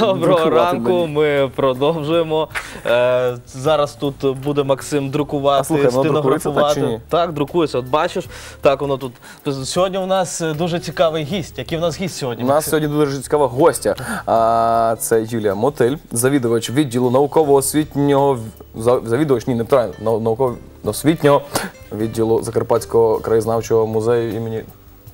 Доброго ранку. Ми продовжуємо. Е, зараз тут буде Максим друкувати, слухай, так чи стенографувати. ні? Так, друкується. От бачиш, так воно тут. Сьогодні у нас е, дуже цікавий гість. Який у нас гість сьогодні? У нас Максим? сьогодні дуже цікава гостя. А, це Юлія Мотиль, завідувач відділу науково-освітнього за- завідувач, ні, неправильно, нау- науково-освітнього відділу Закарпатського краєзнавчого музею імені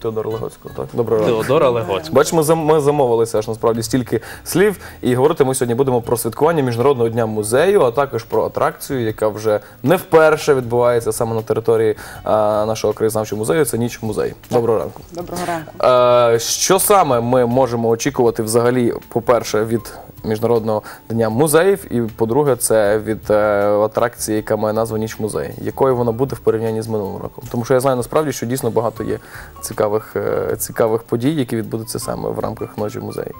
Теодора Легоцького. Так, доброго ранку. Теодора Легоць. Бач, ми, зам- ми замовилися аж насправді стільки слів. І говорити ми сьогодні будемо про святкування Міжнародного дня музею, а також про атракцію, яка вже не вперше відбувається саме на території а, нашого краєзнавчого музею. Це ніч в музеї. Доброго ранку. Доброго ранку. Е, Що саме ми можемо очікувати взагалі, по-перше, від Міжнародного дня музеїв, і по-друге, це від е, атракції, яка має назву Ніч музею. Якою вона буде в порівнянні з минулим роком? Тому що я знаю насправді, що дійсно багато є цікавих, е, цікавих подій, які відбудуться саме в рамках ночі музею.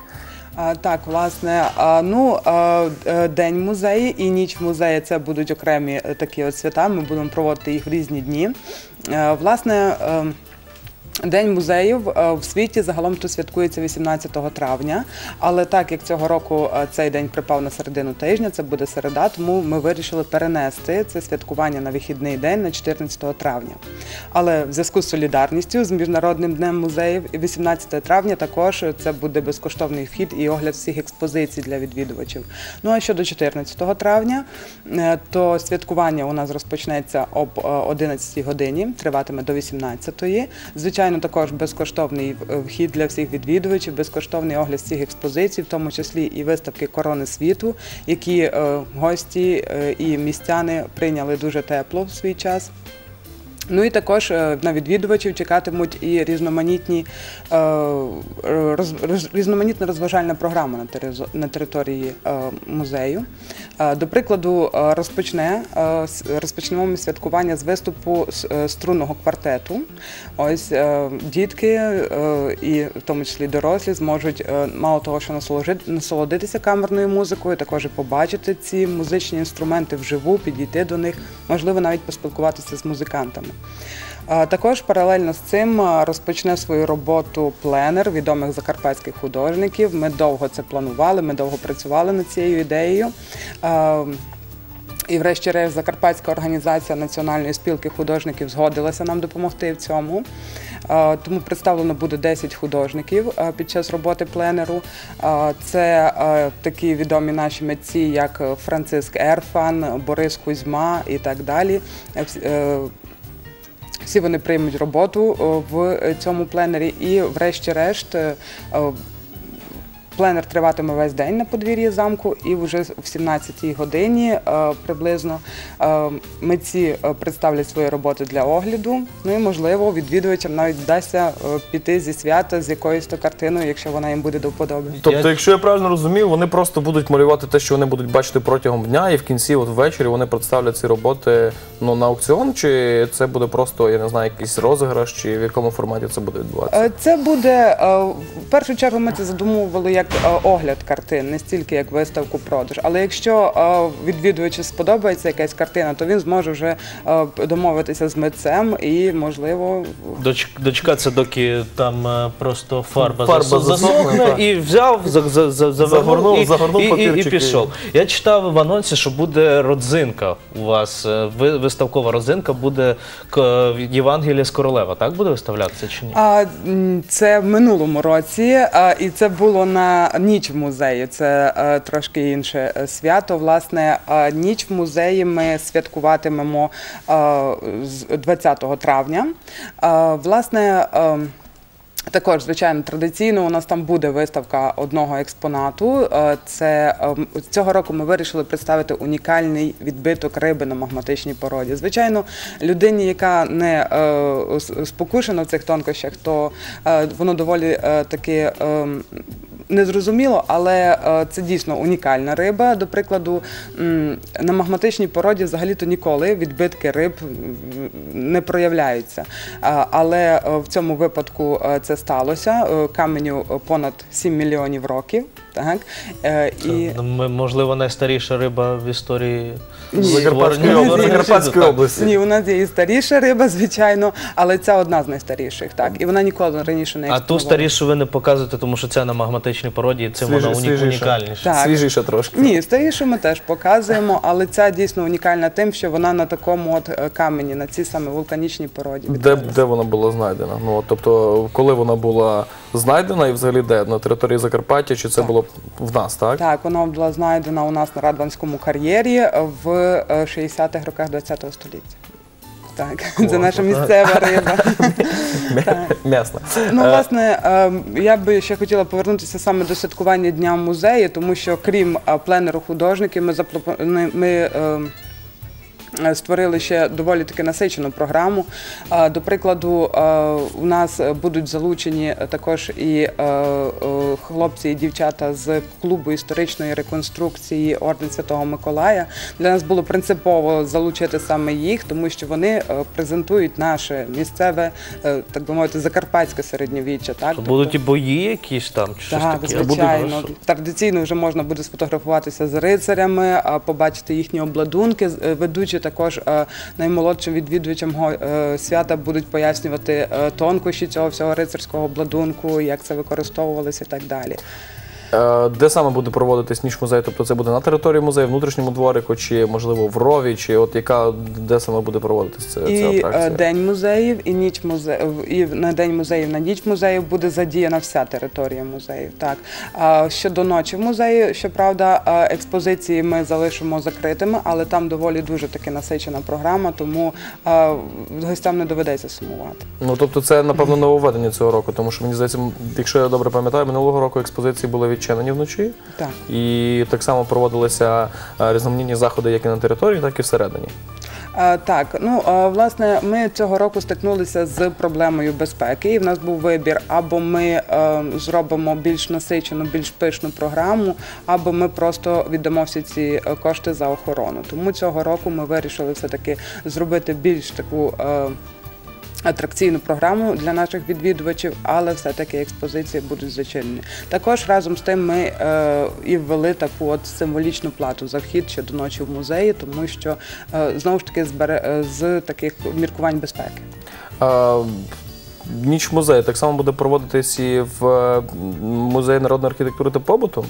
Так, власне, ну е, день музею і ніч музею це будуть окремі такі от свята. Ми будемо проводити їх в різні дні. Власне. День музеїв е, в світі загалом то святкується 18 травня, але так як цього року е, цей день припав на середину тижня, це буде середа, тому ми вирішили перенести це святкування на вихідний день на 14 травня. Але в зв'язку з солідарністю з міжнародним днем музеїв 18 травня також це буде безкоштовний вхід і огляд всіх експозицій для відвідувачів. Ну а щодо 14 травня, е, то святкування у нас розпочнеться об е, 11 годині, триватиме до 18-ї. Звичайно, також безкоштовний е, вхід для всіх відвідувачів, безкоштовний огляд всіх експозицій, в тому числі і виставки Корони світу, які е, гості е, і містяни прийняли дуже тепло в свій час. Ну і також е, на відвідувачів чекатимуть і різноманітні е, роз, роз- різноманітна розважальна програма на, теризо- на території е, музею. До прикладу, розпочне розпочнемо ми святкування з виступу струнного квартету. Ось дітки і в тому числі дорослі зможуть мало того, що насолодитися камерною музикою, також і побачити ці музичні інструменти вживу, підійти до них, можливо, навіть поспілкуватися з музикантами. Також паралельно з цим розпочне свою роботу пленер відомих закарпатських художників. Ми довго це планували, ми довго працювали над цією ідеєю. І, врешті-решт, Закарпатська організація Національної спілки художників згодилася нам допомогти в цьому. Е, Тому представлено буде 10 художників е, під час роботи пленеру. Е, Це е, такі відомі наші митці, як е, Франциск Ерфан, Борис Кузьма і так далі. Е, вс- е, всі вони приймуть роботу в цьому пленері, і, врешті-решт, е, о, пленер триватиме весь день на подвір'ї замку, і вже в 17-й годині е, приблизно е, митці е, представлять свої роботи для огляду. Ну і можливо відвідувачам навіть вдасться піти зі свята з якоюсь то картиною, якщо вона їм буде до вподоби. Тобто, якщо я правильно розумію, вони просто будуть малювати те, що вони будуть бачити протягом дня, і в кінці, от ввечері, вони представлять ці роботи ну, на аукціон, чи це буде просто, я не знаю, якийсь розіграш, чи в якому форматі це буде відбуватися? Це буде в першу чергу. Ми це задумували як е, огляд картин, не стільки як виставку продаж. Але якщо е, відвідувачу сподобається якась картина, то він зможе вже е, домовитися з митцем і, можливо, Доч, дочекатися, доки там просто фарба, Фарба засохне, і взяв, за, за, за, завернув, Загорнув- і, загорнув і, і, і пішов. Я читав в анонсі, що буде родзинка у вас. Виставкова родзинка буде к- Євангелія з королева. Так буде виставлятися чи ні? А, це в минулому році, а, і це було на ніч в музеї. Це е, трошки інше е, свято. Власне, а, ніч в музеї ми святкуватимемо е, з 20 травня. Власне. е, також, звичайно, традиційно у нас там буде виставка одного експонату. Е, Це ем, цього року ми вирішили представити унікальний відбиток риби на магматичній породі. Звичайно, людині, яка не е, спокушена в цих тонкощах, то е, воно доволі е, таки. Незрозуміло, але е, це дійсно унікальна риба. До прикладу, на магматичній породі взагалі-то ніколи відбитки риб не проявляються. Але е, в цьому випадку е, це сталося. Е, Каменю е, понад 7 мільйонів років. Так? Е, і... Це, можливо, найстаріша риба в історії Закарпатської області. Закарпатської області. Ні, у нас є і старіша риба, звичайно, але це одна з найстаріших, так. І вона ніколи раніше не А ту старішу ви не показуєте, тому що це на магматичній породі, і цим Свіжа- вона уні- свіжіша. унікальніша. Так. Свіжіше трошки. Ні, старішу ми теж показуємо, але ця дійсно унікальна тим, що вона на такому от е, камені, на цій саме вулканічній породі. Де, де вона була знайдена? Ну, от, тобто, коли вона була знайдена і взагалі де? На території Закарпаття, чи це Так. Було в нас, так? Так, вона була знайдена у нас на Радванському кар'єрі в е, 60-х роках ХХ століття. Так, це наша місцева риба. М'ясна. Ну, Е, власне, е, я би ще хотіла повернутися саме до святкування Дня музею, тому що крім е, пленеру художників, ми ми, е, е, Створили ще доволі таки насичену програму. Е, До прикладу, е, у нас будуть залучені також і е, е, хлопці і дівчата з клубу історичної реконструкції Орден Святого Миколая. Для нас було принципово залучити саме їх, тому що вони е, презентують наше місцеве, е, так би мовити, закарпатське середньовіччя. Так? То будуть і бої якісь там, чи щось таке? звичайно. Буде. Традиційно вже можна буде сфотографуватися з рицарями, побачити їхні обладунки. Е, Ведучі також е, наймолодшим відвідувачам е, свята будуть пояснювати е, тонкощі цього всього рицарського обладунку, як це використовувалося і так далі. Е, Де саме буде проводитись ніч музею? Тобто це буде на території музею, внутрішньому дворику, чи можливо в рові, чи от яка де саме буде проводитись ця, ця І е, атракція? день музеїв, і ніч музеїв, і на день музеїв, на ніч музеїв буде задіяна вся територія музеїв. Так щодо ночі в музеї, щоправда, е, експозиції ми залишимо закритими, але там доволі дуже таки насичена програма, тому гостям не доведеться сумувати. Ну тобто це напевно нововведення цього року, тому що мені здається, якщо я добре пам'ятаю, минулого року експозиції були відчинені вночі, Так. і так само проводилися е, різноманітні заходи як і на території, так і всередині. Е, Так, ну е, власне, ми цього року стикнулися з проблемою безпеки. І в нас був вибір: або ми зробимо більш насичену, більш пишну програму, або ми просто віддамо всі ці кошти за охорону. Тому цього року ми вирішили все таки зробити більш таку. Атракційну програму для наших відвідувачів, але все-таки експозиції будуть зачинені. Також разом з тим ми е, і ввели таку от символічну плату за вхід ще до ночі в музеї, тому що е, знову ж таки збере е, з таких міркувань безпеки. Е, Ніч музею так само буде проводитись і в е, музеї народної архітектури та побуту.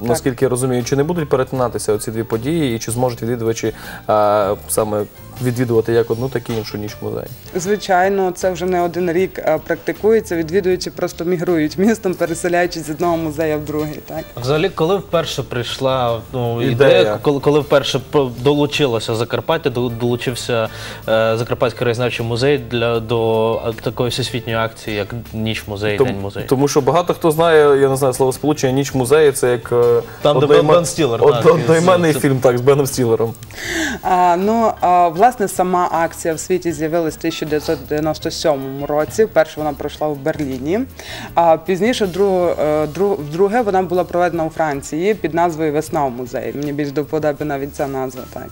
Наскільки я розумію, чи не будуть перетинатися оці дві події, і чи зможуть відвідувачі е, саме відвідувати як одну, так і іншу ніч музею? Звичайно, це вже не один рік е, практикується. Відвідувачі просто мігрують містом, переселяючись з одного музею в другий. Так Взагалі, коли вперше прийшла ну, Ідея. ідея, коли, коли вперше долучилося Закарпаття, до- долучився е, Закарпатський краєзнавчий музей для до а, такої всесвітньої акції, як Ніч музей, День музею. Тому що багато хто знає, я не знаю слово сполучення ніч музею, це як е, Там, де одноімен- Бен Стілер, од- так, одноіменний фільм, так, з Беном Стілером. А, ну, а, власне, сама акція в світі з'явилась в 1997 році. Перша вона пройшла в Берліні. А пізніше, е, дру- вдруге, вона була проведена у Франції під назвою Весна в музеї. Мені більш до вподоби навіть ця назва. Так.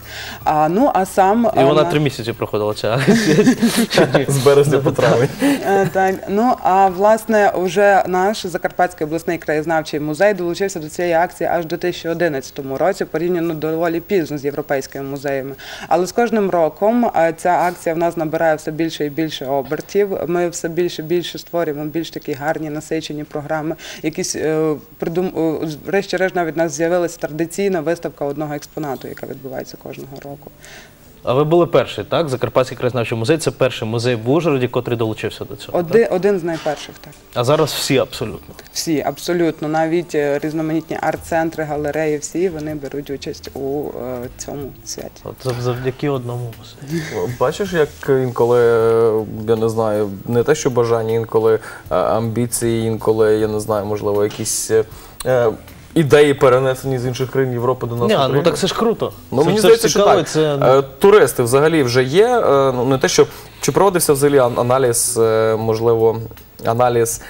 А, ну, а сам І вона на- три місяці проходила ця акція. З березня по травень. Е, Так, ну а власне, вже наш Закарпатський обласний краєзнавчий музей долучився до цієї акції аж до 2011 році, порівняно доволі пізно з європейськими музеями. Але з кожним роком е, ця акція в нас набирає все більше і більше обертів. Ми все більше і більше створюємо більш такі гарні насичені програми. Якісь е, придум... е, врешті-решт навіть у нас з'явилася традиційна виставка одного експонату, яка відбувається кожного року. А ви були перший, так? Закарпатський краєзнавчий музей це перший музей в Ужгороді, котрий долучився до цього. так? Один, один з найперших так. А зараз всі абсолютно. Всі абсолютно, навіть е, різноманітні арт-центри, галереї, всі вони беруть участь у е, цьому святі. От зав- завдяки одному музею. Бачиш, як інколи, е, я не знаю, не те, що бажання, інколи амбіції, інколи, я не знаю, можливо, якісь е, е, ідеї перенесені з інших країн Європи до нас. Не, ну так це ж круто. Ну, Це мені ж- це ж здається, що цікаво, так. Це, Е, Туристи взагалі вже є. е, Ну, не те, що чи проводився взагалі ан- аналіз, е, можливо, аналіз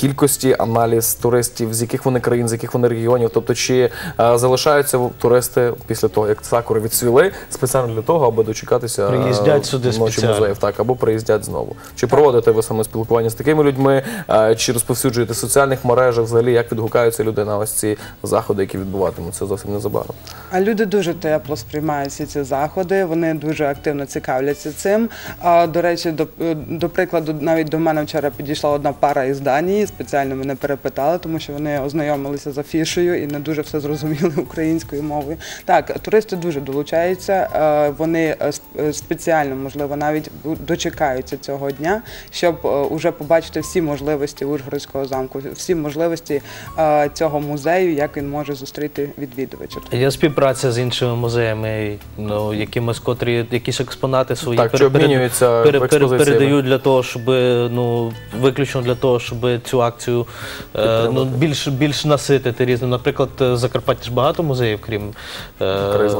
кількості аналіз туристів, з яких вони країн, з яких вони регіонів. Тобто, чи е, залишаються туристи після того, як сакури відсвіли, спеціально для того, аби дочекатися е, Приїздять сюди ночі музеїв, так або приїздять знову. Чи проводите ви саме спілкування з такими людьми, е, чи розповсюджуєте в соціальних мережах взагалі, як відгукаються люди на ось ці заходи, які відбуватимуться зовсім незабаром? А люди дуже тепло сприймають всі ці заходи. Вони дуже активно цікавляться цим. А до речі, до, до прикладу, навіть до мене вчора підійшла одна пара із Данії. Спеціально мене перепитали, тому що вони ознайомилися з афішею і не дуже все зрозуміли українською мовою. Так, туристи дуже долучаються. е, Вони е, е, спеціально, можливо, навіть дочекаються цього дня, щоб уже побачити всі можливості Ужгородського замку, всі можливості цього музею, як він може зустріти відвідувача. Є співпраця з іншими музеями, ну, якимось, котрі якісь експонати свої Так, чи пере- пере- обмінюються пере- пере- експозиціями? передають для того, щоб ну, виключно для того, щоб цю акцію е, ну, більш, більш наситити різним. Наприклад, е, Закарпаття ж багато музеїв, крім, е,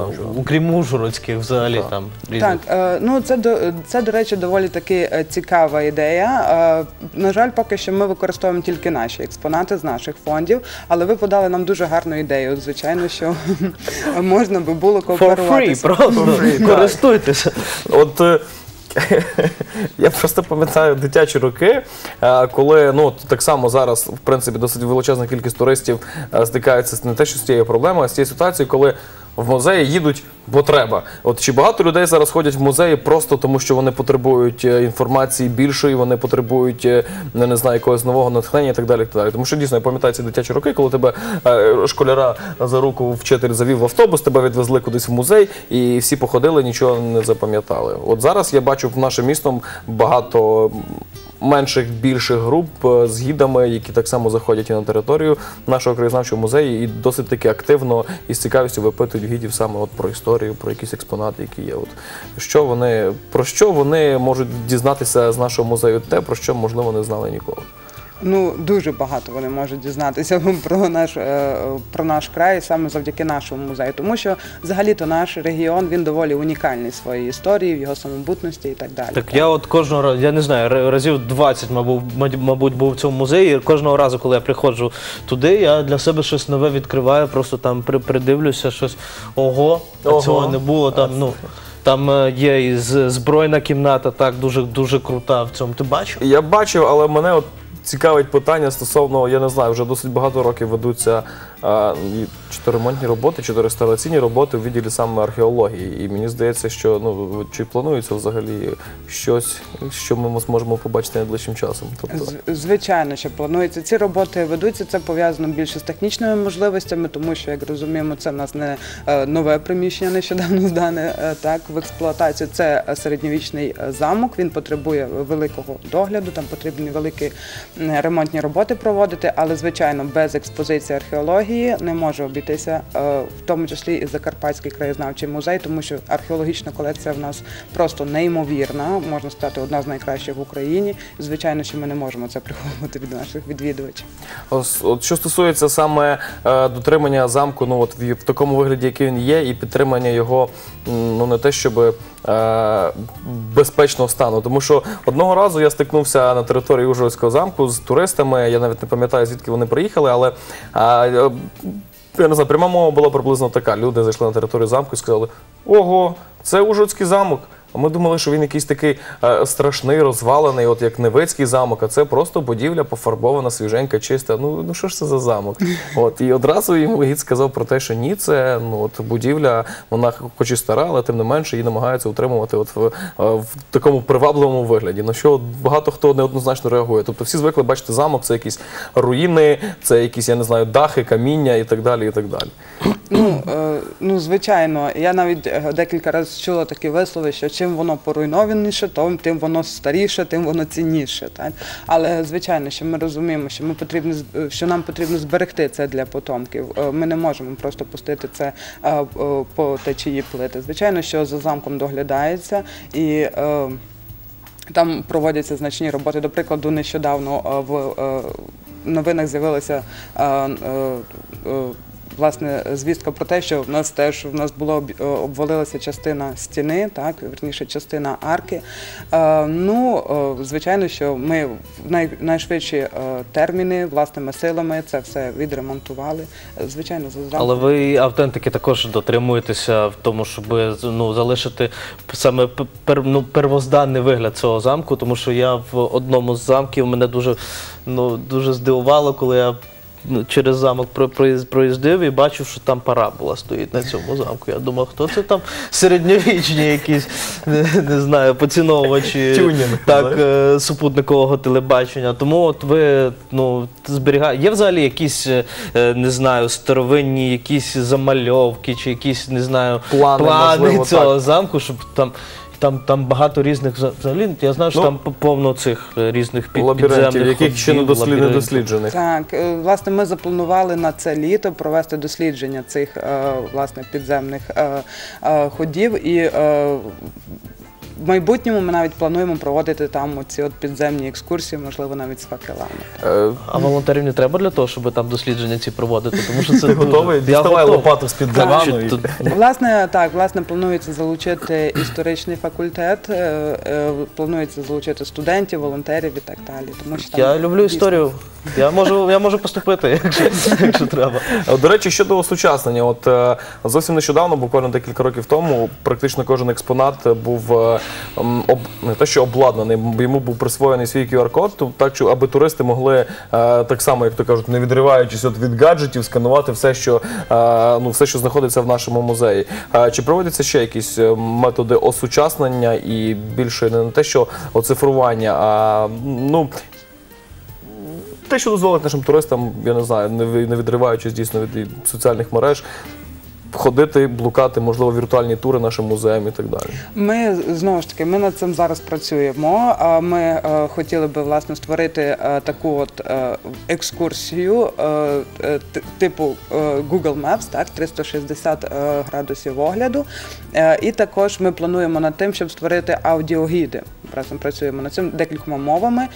крім Ужгородських взагалі Так. там різних. Так, е, ну це до це, до речі, доволі таки цікава ідея. Е, На жаль, поки що ми використовуємо тільки наші експонати з наших фондів, але ви подали нам дуже гарну ідею. Звичайно, що можна би було For free, просто користуйтеся. От я просто пам'ятаю дитячі роки, е, коли ну так само зараз, в принципі, досить величезна кількість туристів стикається з не те, що з цією проблемою, а з цією ситуацією, коли в музеї їдуть, бо треба. От чи багато людей зараз ходять в музеї просто тому, що вони потребують е, інформації більшої, вони потребують е, не знаю, якогось нового натхнення і так далі. і Так далі. Тому що дійсно я пам'ятаю ці дитячі роки, коли тебе е, школяра за руку вчитель завів в автобус, тебе відвезли кудись в музей, і всі походили, нічого не запам'ятали. От зараз я бачу в нашим містом багато менших більших груп е, з гідами, які так само заходять і на територію нашого краєзнавчого музею, і досить таки активно і з цікавістю випитують гідів саме от про історію, про якісь експонати, які є. От що вони про що вони можуть дізнатися з нашого музею, те про що можливо не знали ніколи. Ну дуже багато вони можуть дізнатися про наш е, про наш край саме завдяки нашому музею, тому що взагалі-то наш регіон він доволі унікальний в своїй історії, в його самобутності і так далі. Так я от кожного разу, я не знаю, разів 20, мабуть, мабуть, був в цьому музеї. І Кожного разу, коли я приходжу туди, я для себе щось нове відкриваю, просто там при- придивлюся, щось ого, Ого. цього не було. Там, ну, там е, є і з- збройна кімната, так, дуже, дуже крута в цьому. Ти бачив? Я бачив, але мене от цікавить питання стосовно, я не знаю, вже досить багато років ведуться і чи то ремонтні роботи, реставраційні роботи в відділі саме археології. І мені здається, що ну чи планується взагалі щось, що ми зможемо побачити найближчим часом. Тобто З- Звичайно, що планується. Ці роботи ведуться. Це пов'язано більше з технічними можливостями, тому що, як розуміємо, це в нас не е, нове приміщення, нещодавно здане е, так в експлуатацію. Це е, середньовічний замок. Він потребує великого догляду. Там потрібні великі ремонтні роботи проводити. Але звичайно, без експозиції археології не може обійтися, е, в тому числі і Закарпатський краєзнавчий музей, тому що археологічна колекція в нас просто неймовірна, можна сказати, одна з найкращих в Україні. Звичайно, що ми не можемо це приховувати від наших відвідувачів. От що стосується саме е, дотримання замку, ну от в, такому вигляді, який він є, і підтримання його, ну не те, щоб е, безпечного стану. Тому що одного разу я стикнувся на території Ужгородського замку з туристами. Я навіть не пам'ятаю, звідки вони приїхали, але е, я не знаю, пряма мова була приблизно така. Люди зайшли на територію замку і сказали: Ого, це Ужгородський замок. Ми думали, що він якийсь такий е, страшний, розвалений, от як Невицький замок, а це просто будівля пофарбована, свіженька, чиста. Ну, ну що ж це за замок? От і одразу йому гід сказав про те, що ні, це ну от будівля, вона хоч і стара, але тим не менше її намагаються утримувати от в, е, в такому привабливому вигляді. На що багато хто неоднозначно реагує. Тобто всі звикли бачити замок, це якісь руїни, це якісь, я не знаю, дахи, каміння і так далі. і так далі. Ну, е, ну звичайно, я навіть е, декілька разів чула такі вислови, що чим воно поруйнованіше, то тим воно старіше, тим воно цінніше. Так? Але звичайно, що ми розуміємо, що ми потрібно е, що нам потрібно зберегти це для потомків. Е, Ми не можемо просто пустити це е, по течії плити. Звичайно, що за замком доглядається і. Там проводяться значні роботи. До прикладу, нещодавно в новинах з'явилося е, власне звістка про те, що в нас теж в нас було е, обвалилася частина стіни, так верніше частина арки. Е, Ну, е, звичайно, що ми в най, найшвидші терміни власними силами це все відремонтували. Звичайно, за Але ви автентики також дотримуєтеся в тому, щоб ну, залишити саме пер, ну, первозданний вигляд цього замку, тому що я в одному з замків мене дуже, ну, дуже здивувало, коли я через замок проїздив і бачив, що там парабола стоїть на цьому замку. Я думав, хто це там середньовічні якісь, не, не знаю, поціновувачі Тюнінг, так, е, супутникового телебачення. Тому от ви ну, зберігаєте. Є взагалі якісь, е, не знаю, старовинні якісь замальовки чи якісь, не знаю, Плани, можливо, цього так. замку, щоб там. Там, там багато різних вза- взагалі. Я знаю, що Ну, там повно цих е, різних під, Лабіринтів, підземних яких ще не дослід- досліджених. Так, е, власне, ми запланували на це літо провести дослідження цих е, власне підземних ходів і. В майбутньому ми навіть плануємо проводити там оці от підземні екскурсії, можливо, навіть з факелами. Е, А волонтерів не треба для того, щоб там дослідження ці проводити, тому що це Ти дуже- готовий? Я Діставай готовий. лопату з-під Так, дивану що і- тут- Власне, так, власне, планується залучити історичний факультет, е, е, планується залучити студентів, волонтерів і так далі. Тому що там Я люблю дійсно- історію. Я можу, я можу поступити, якщо, якщо треба. Е, До речі, щодо осучаснення, от е, зовсім нещодавно, буквально декілька років тому, практично кожен експонат був е, об, не те, що обладнаний, йому був присвоєний свій QR-код, то так що аби туристи могли е, так само, як то кажуть, не відриваючись от від гаджетів, сканувати все, що е, ну все, що знаходиться в нашому музеї. Е, Чи проводяться ще якісь методи осучаснення і більше не те, що оцифрування, а ну. Те, що дозволить нашим туристам, я не знаю, не відриваючись дійсно від соціальних мереж, ходити, блукати, можливо, віртуальні тури нашим музеям і так далі. Ми знову ж таки ми над цим зараз працюємо. Ми е, хотіли би власне створити е, таку от е, екскурсію типу Google Maps, так 360 е, градусів огляду. І також ми плануємо над тим, щоб створити аудіогіди. Разом працюємо над цим декількома мовами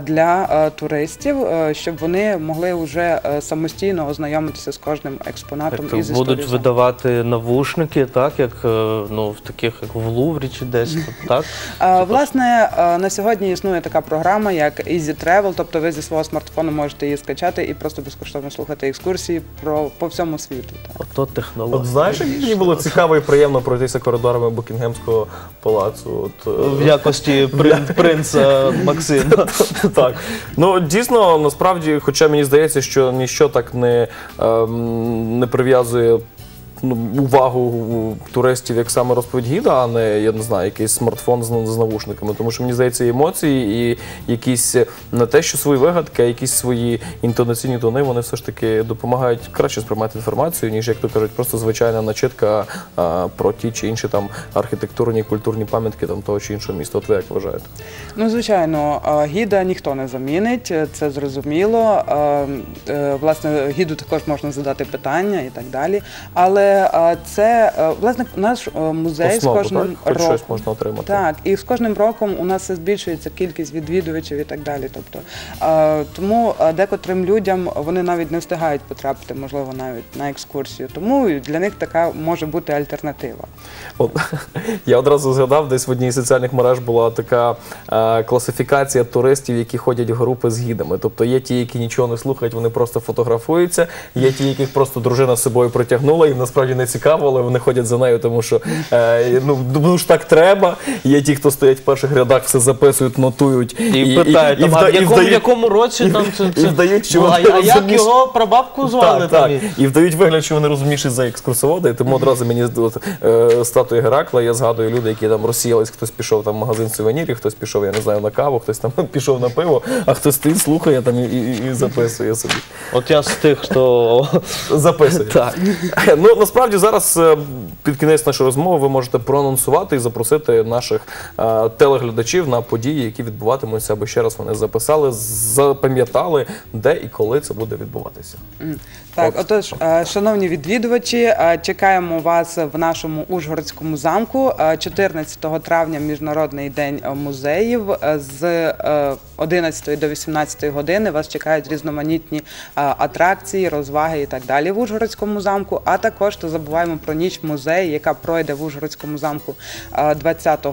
для туристів, щоб вони могли вже самостійно ознайомитися з кожним експонатом із будуть історією. Видавати навушники, так, як е, ну, в таких, як в Луврі чи десь, так? Е, Власне, е, на сьогодні існує така програма, як Easy Travel, тобто ви зі свого смартфону можете її скачати і просто безкоштовно слухати екскурсії про по всьому світу. Так. Ото технологія. От знаєш, як мені було цікаво і приємно пройтися коридорами Букінгемського палацу. От, В якості прин- принца Максима. так. Ну дійсно, насправді, хоча мені здається, що ніщо так не, ем, не прив'язує. Ну, увагу туристів як саме розповідь гіда, а не я не знаю, якийсь смартфон з, з навушниками. Тому що мені здається, емоції і якісь е, не те, що свої вигадки, а якісь свої інтонаційні тони, вони все ж таки допомагають краще сприймати інформацію, ніж як то кажуть, просто звичайна начитка а, про ті чи інші там архітектурні культурні пам'ятки там того чи іншого міста. От ви як вважаєте? Ну, звичайно, гіда ніхто не замінить, е, це зрозуміло. Е, е, Власне, гіду також можна задати питання і так далі. Але е, це е, власне наш е, музей Основу, з кожним так? Хоч роком. щось можна отримати. Так, і з кожним роком у нас все збільшується кількість відвідувачів і так далі. Тобто, е, тому е, декотрим людям вони навіть не встигають потрапити, можливо, навіть на екскурсію. Тому для них така може бути альтернатива. От, я одразу згадав, десь в одній з соціальних мереж була така е, класифікація туристів, які ходять в групи з гідами. Тобто є ті, які нічого не слухають, вони просто фотографуються. Є ті, яких просто дружина з собою притягнула, їм насправді не цікаво, але вони ходять за нею, тому що е, ну, ну ж так треба. Є ті, хто стоять в перших рядах, все записують, нотують І, питають, там, вда- а в якому, в якому році там це, і вдають, що Ну, а, вони а як розуміють- його прабабку звали так, там? так. і- І вдають вигляд, що вони розумніші за екскурсоводи, і тому одразу мені от, е, статуї Геракла, я згадую люди, які там розсіялись, хтось пішов там в магазин сувенірів, хтось пішов, я не знаю, на каву, хтось там пішов на пиво, а хтось стоїть, слухає там і, і, і записує собі. От я з тих, хто Записує. так. Ну насправді зараз е, під кінець нашої розмови ви можете проанонсувати і запросити наших е, телеглядачів на події, які відбуватимуться, аби ще раз вони записали, запам'ятали, де і коли це буде відбуватися. Так, отож, е, шановні відвідувачі, е, чекаємо вас в нашому Ужгородському замку. Е, 14 травня Міжнародний день е, музеїв. Е, З е, 11 до 18 години вас чекають різноманітні е, атракції, розваги і так далі в Ужгородському замку. А також не забуваємо про ніч музею, яка пройде в Ужгородському замку е, 20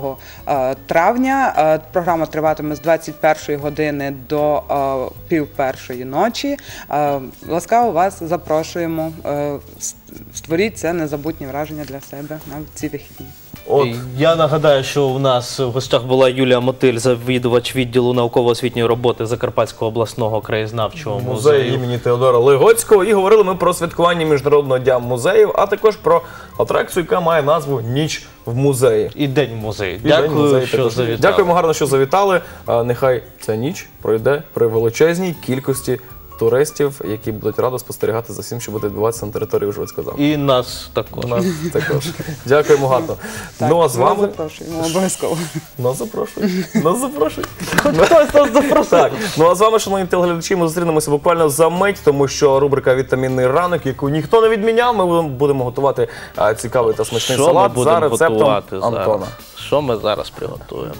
е, травня. Е, Програма триватиме з 21 години до півпершої пів першої ночі. Е, Ласкаво вас запрошуємо. Створіть це незабутні враження для себе на ці вихідні. От Я нагадаю, що у нас в гостях була Юлія Мотиль, завідувач відділу науково-освітньої роботи Закарпатського обласного краєзнавчого музей музею. імені Теодора Легоцького. І говорили ми про святкування Міжнародного дня музеїв, а також про атракцію, яка має назву Ніч в музеї. І День музею. І День Дякую, музею що також. завітали. Дякуємо гарно, що завітали. А, Нехай ця ніч пройде при величезній кількості туристів, які будуть радо спостерігати за всім, що буде відбуватися на території Ужгородського замку. І нас також. Нас також. Дякуємо гарно. ну а з ми вами запрошуємо обов'язково. нас запрошують. Нас запрошують. Хтось нас запросив. Так, ну а з вами, шановні телеглядачі, ми зустрінемося буквально за мить, тому що рубрика Вітамінний ранок, яку ніхто не відміняв, ми будемо- будемо готувати а, цікавий та смачний Що ми салат за будемо рецептом готувати Антона. Що ми зараз приготуємо?